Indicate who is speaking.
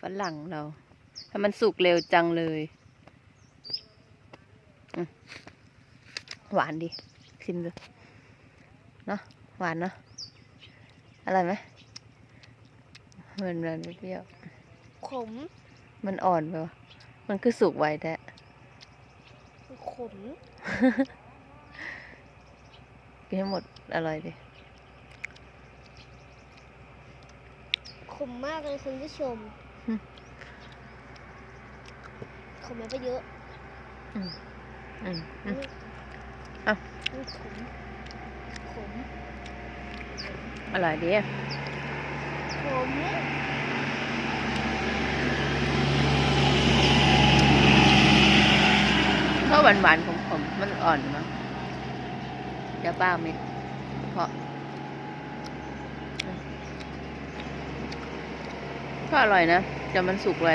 Speaker 1: ฝรั่งเราถ้ามันสุกเร็วจังเลยอืมหวานดิชิมดูเนาะหวานเนาะอร่อยไหมมันมันไม่เปรี้ยว
Speaker 2: ขม
Speaker 1: มันอ่อนไปวะมันคือสุกไวแท้
Speaker 2: ขม
Speaker 1: กินให้หมดอร่อยดิ
Speaker 2: ขมมากเลยคุณผู้ชม
Speaker 1: อืม
Speaker 2: ขมแล้วก็เยอะ
Speaker 1: อืมอืม
Speaker 2: อะ
Speaker 1: อะ
Speaker 2: ขมขม
Speaker 1: อร่อยดี
Speaker 2: ขม
Speaker 1: เพราะหวานหวานๆขมๆมันอ่อนมั้งเดี๋ยวป้าเอาเม็ดเพราะอืม ก็อร่อยนะแต่มันสุกไว